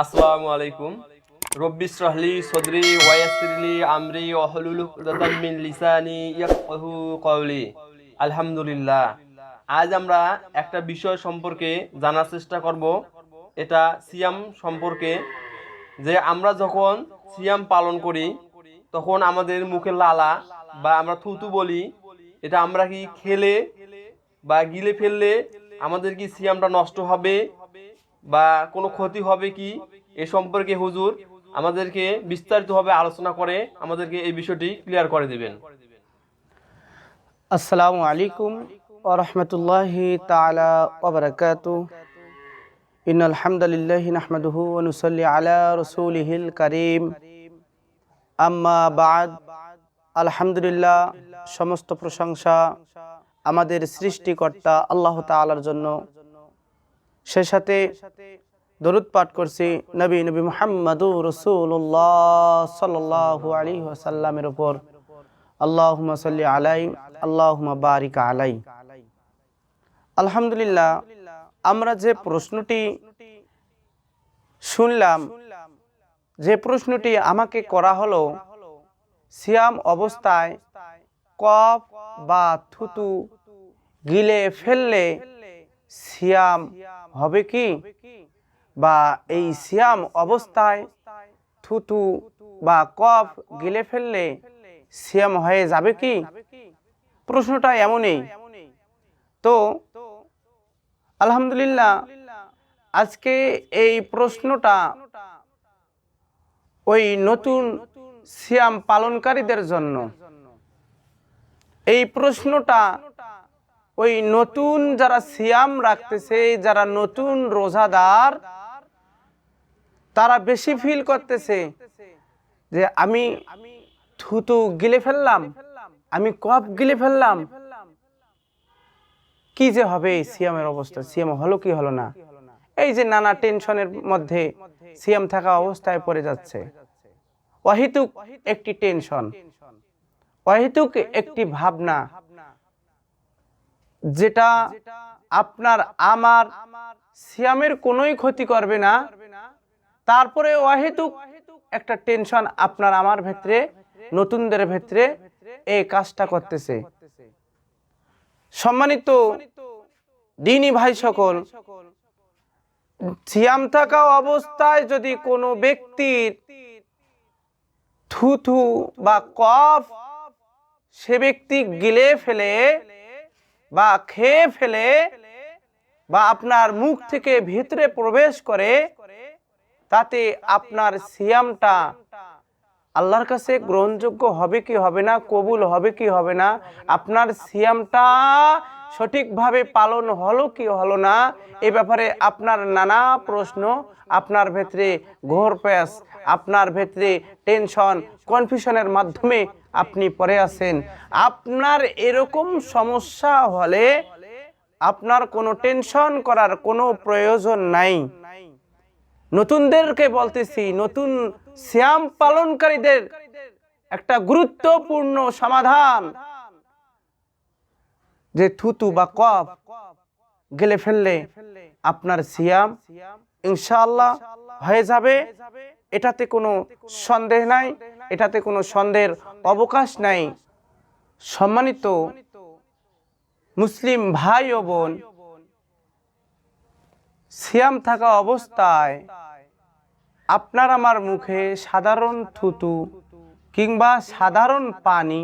আসসালামু আলাইকুম। রব্বিস রাহলি সদরি ওয়াইয়াসিরলি আমরি ওয়াহলুল উকদাতাম মিন লিসানি ইয়াফকাহু আলহামদুলিল্লাহ। আজ আমরা একটা বিষয় সম্পর্কে জানার চেষ্টা করব। এটা সিয়াম সম্পর্কে। যে আমরা যখন সিয়াম পালন করি, তখন আমাদের মুখে লালা বা আমরা থুতু বলি, এটা আমরা কি খেলে বা গিলে ফেললে আমাদের কি সিয়ামটা নষ্ট হবে? বা কোনো ক্ষতি হবে কি এ সম্পর্কে হুজুর আমাদেরকে বিস্তারিতভাবে আলোচনা করে আমাদেরকে এই বিষয়টি ক্লিয়ার করে দেবেন। আসসালামু আলাইকুম ওরহমতুল্লাহি তালা ওবরাকাত ইন আলহামদুলিল্লাহ নুসাল্লি আলা আম্মা বাদ, আলহামদুলিল্লাহ, সমস্ত প্রশংসা আমাদের সৃষ্টিকর্তা আল্লাহ তাআলার জন্য। সে সাথে দরুদ পাঠ করছি নবী নবী মুহাম্মদু রসুল্লাহ ওয়াসাল্লামের উপর। আল্লাহুম্মা সাল্লি আলাই, আল্লাহুম্মা বারিক আলাই। আলহামদুলিল্লাহ, আমরা যে প্রশ্নটি শুনলাম, যে প্রশ্নটি আমাকে করা হলো, সিয়াম অবস্থায় কফ বা থুতু গিলে ফেললে সিয়াম হবে কি? বা এই সিয়াম অবস্থায় থুতু বা কফ গিলে ফেললে সিয়াম হয়ে যাবে কি? প্রশ্নটা এমনই। তো আলহামদুলিল্লাহ, আজকে এই প্রশ্নটা ওই নতুন সিয়াম পালনকারীদের জন্য। এই প্রশ্নটা ওই নতুন যারা সিয়াম রাখতেছে, যারা নতুন রোজাদার, তারা বেশি ফিল করতেছে যে আমি থুতু গিলে ফেললাম, আমি কপ গিলে ফেললাম। কি যে হবে সিয়ামের অবস্থা? সিয়াম হলো কি হলো না? এই যে নানা টেনশনের মধ্যে সিয়াম থাকা অবস্থায় পড়ে যাচ্ছে। অহিতুক একটি টেনশন। অহেতুক একটি ভাবনা। যেটা আপনার আমার সিয়ামের কোনোই ক্ষতি করবে না। তারপরে অহেতুক একটা টেনশন আপনার আমার ভেতরে, নতুনদের ভেতরে এই কাজটা করতেছে। সম্মানিত দিনী ভাই সকল, সিয়াম থাকা অবস্থায় যদি কোনো ব্যক্তির থুথু বা কফ সে ব্যক্তি গিলে ফেলে বা খেয়ে ফেলে বা আপনার মুখ থেকে ভিতরে প্রবেশ করে, তাতে আপনার সিয়ামটা আল্লাহর কাছে গ্রহণযোগ্য হবে কি হবে না, কবুল হবে কি হবে না, আপনার সিয়ামটা সঠিকভাবে পালন হলো কি হলো না, এ ব্যাপারে আপনার নানা প্রশ্ন, আপনার ভেতরে ঘোর প্যাস আপনার ভেতরে টেনশন, কনফিউশনের মাধ্যমে আপনি পড়ে আছেন। আপনার এরকম সমস্যা হলে আপনার কোনো টেনশন করার কোনো প্রয়োজন নাই। নতুনদেরকে বলতেছি, নতুন শ্যাম পালনকারীদের একটা গুরুত্বপূর্ণ সমাধান। যে থুতু বা কফ গেলে ফেললে আপনার সিয়াম ইনশাআল্লাহ হয়ে যাবে। এটাতে কোনো সন্দেহ নাই, এটাতে কোনো সন্দেহের অবকাশ নাই। সম্মানিত মুসলিম ভাই ও বোন, সিয়াম থাকা অবস্থায় আপনার আমার মুখে সাধারণ থুতু কিংবা সাধারণ পানি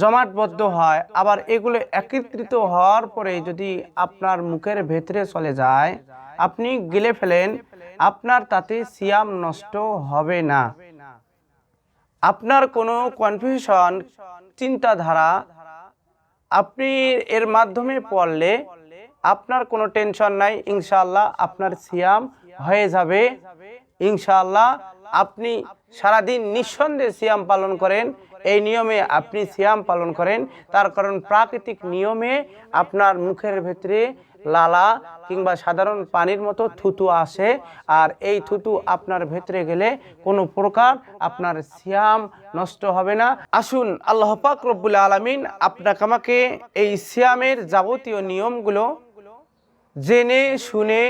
জমাটবদ্ধ হয়, আবার এগুলো একত্রিত হওয়ার পরে যদি আপনার মুখের ভেতরে চলে যায়, আপনি গিলে ফেলেন, আপনার তাতে সিয়াম নষ্ট হবে না। আপনার কোনো কনফিউশন চিন্তাধারা, আপনি এর মাধ্যমে পড়লে আপনার কোনো টেনশন নাই ইনশাল্লাহ আপনার সিয়াম হয়ে যাবে। ইনশাল্লাহ আপনি সারাদিন নিঃসন্দেহে সিয়াম পালন করেন এই নিয়মে আপনি সিয়াম পালন করেন। তার কারণ প্রাকৃতিক নিয়মে আপনার মুখের ভেতরে লালা কিংবা সাধারণ পানির মতো থুতু আসে। আর এই থুতু আপনার ভেতরে গেলে কোনো প্রকার আপনার সিয়াম নষ্ট হবে না। আসুন, আল্লাহ পাক রব্বুল আলমিন আপনাকে আমাকে এই সিয়ামের যাবতীয় নিয়মগুলো জেনে, শুনে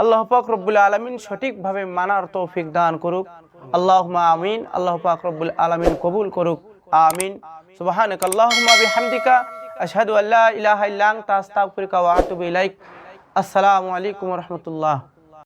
আল্লাহ পাক রব্বুল আলমিন সঠিকভাবে মানার তৌফিক দান করুক। আল্লাহ আমিন। আল্লাহ পাক রব্বুল আলমিন কবুল করুক। আমিন। সুবাহানক আল্লাহুম্মা বিহামদিকা। আশহাদু আল্লা ইলাহা ইল্লা আনতা। আস্তাগফিরুকা ওয়া আসসালামু আলাইকুম রাহমাতুল্লাহ।